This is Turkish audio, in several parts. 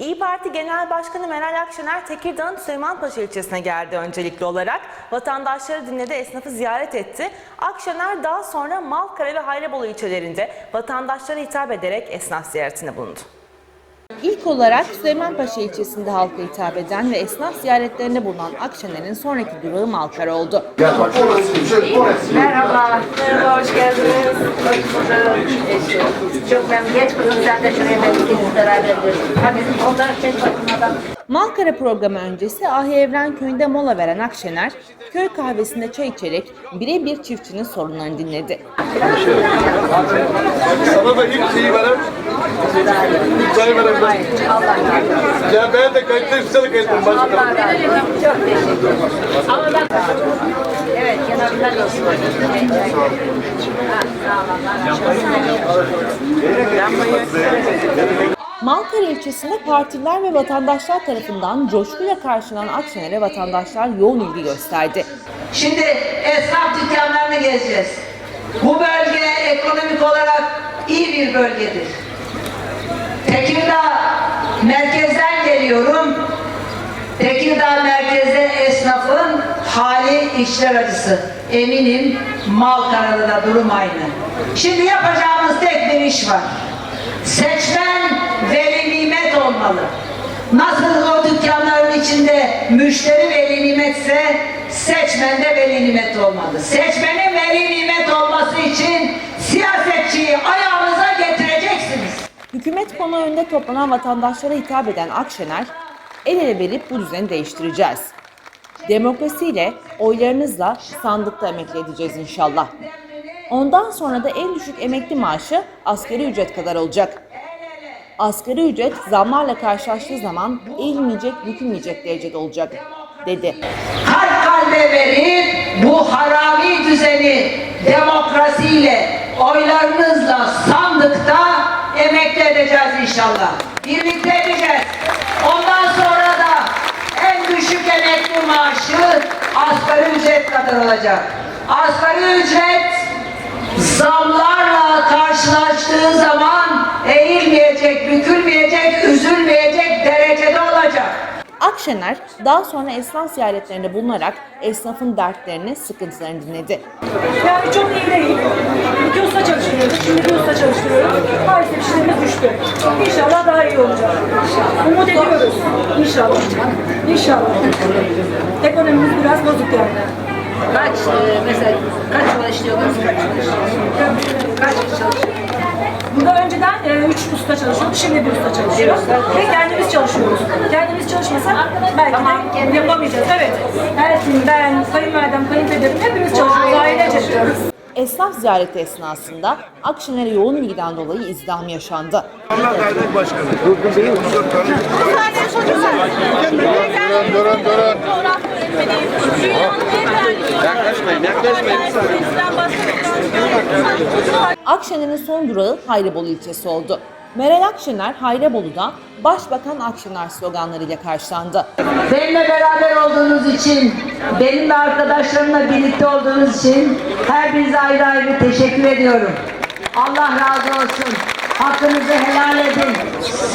İyi Parti Genel Başkanı Meral Akşener Tekirdağ'ın Süleymanpaşa ilçesine geldi öncelikli olarak. Vatandaşları dinledi, esnafı ziyaret etti. Akşener daha sonra Malkara ve Hayrabolu ilçelerinde vatandaşlara hitap ederek esnaf ziyaretinde bulundu. İlk olarak Süleymanpaşa ilçesinde halka hitap eden ve esnaf ziyaretlerinde bulunan Akşener'in sonraki durağı Malkara oldu. Merhaba. Merhaba. Hoş bulduk. Çok şuraya ikiniz bakmadan. Malkara programı öncesi Ahi Evren köyünde mola veren Akşener, köy kahvesinde çay içerek birebir çiftçinin sorunlarını dinledi. Sana da ilk şeyi veren, ilk çayı veren ben. Allah razı olsun. Ya ben de başkanım. Allah razı olsun. Çok teşekkür ederim. Ama ben... Evet, yanarlar olsun. Ha, sağ olun. Malkara ilçesinde partiler ve vatandaşlar tarafından coşkuyla karşılanan Akşener'e vatandaşlar yoğun ilgi gösterdi. Şimdi esnaf dükkanlarını gezeceğiz. Bu bölge ekonomik olarak iyi bir bölgedir. Tekirdağ merkezden geliyorum. Tekirdağ merkezde esnafın hali içler acısı. Eminim Malkara'da da durum aynı. Şimdi yapacağımız tek bir iş var. Seçmen veli nimet olmalı. Nasıl o dükkanların içinde müşteri veli nimetse seçmen de veli nimet olmalı. Seçmenin veli nimet olması için siyasetçiyi ayağınıza getireceksiniz. Hükümet konu önünde toplanan vatandaşlara hitap eden Akşener, el ele verip bu düzeni değiştireceğiz. Demokrasiyle, oylarınızla sandıkta emekli edeceğiz inşallah. Ondan sonra da en düşük emekli maaşı asgari ücret kadar olacak. Asgari ücret zamlarla karşılaştığı zaman eğilmeyecek, bükülmeyecek derecede olacak, dedi. Kalp kalbe verip bu harami düzeni demokrasiyle, oylarınızla sandıkta emekli edeceğiz inşallah. Birlikte edeceğiz. Ondan sonra da en düşük emekli maaşı asgari ücret kadar olacak. Asgari ücret zamlarla karşılaştığı zaman eğilmeyecek, bükülmeyecek, üzülmeyecek derecede olacak. Akşener daha sonra esnaf ziyaretlerinde bulunarak esnafın dertlerini, sıkıntılarını dinledi. Yani çok iyi değil. İki usta çalıştırıyorduk, şimdi bir usta çalıştırıyoruz. Maalesef işlerimiz düştü. İnşallah daha iyi olacak. Umut ediyoruz. İnşallah. İnşallah. Ekonomimiz biraz bozuk yani. Kaç, e, mesela kaç çalışıyordunuz, kaç çalışıyorsunuz? Kaç kişi çalışıyor? E, üç usta çalışıyordu, şimdi bir usta çalışıyor. Ve kendimiz çalışıyoruz. Kendimiz çalışmasak belki de yapamayacağız. Evet. Elçin, ben, kayınvalidem, kayınpederim hepimiz çalışıyoruz. Ailece. Esnaf ziyareti esnasında Akşener'e yoğun ilgiden dolayı izdiham yaşandı. Allah dernek başkanı. Durgun Bey'in 34 Yaklaşmayın, yaklaşmayın. Akşener'in son durağı Hayrabolu ilçesi oldu. Meral Akşener Hayrabolu'da Başbakan Akşener sloganlarıyla karşılandı. Benimle beraber olduğunuz için, benimle arkadaşlarımla birlikte olduğunuz için her birinize ayrı ayrı teşekkür ediyorum. Allah razı olsun. Hakkınızı helal edin.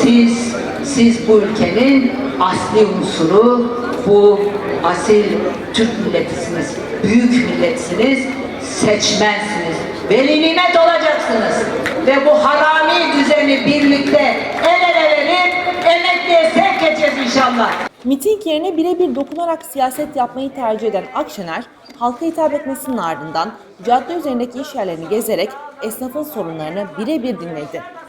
Siz, siz bu ülkenin asli unsuru, bu asil Türk milletisiniz. Büyük milletsiniz, seçmensiniz. Veli nimet olacaksınız. Ve bu harami düzeni birlikte el ele verip emekliye sevk edeceğiz inşallah. Miting yerine birebir dokunarak siyaset yapmayı tercih eden Akşener, halka hitap etmesinin ardından cadde üzerindeki iş yerlerini gezerek esnafın sorunlarını birebir dinledi.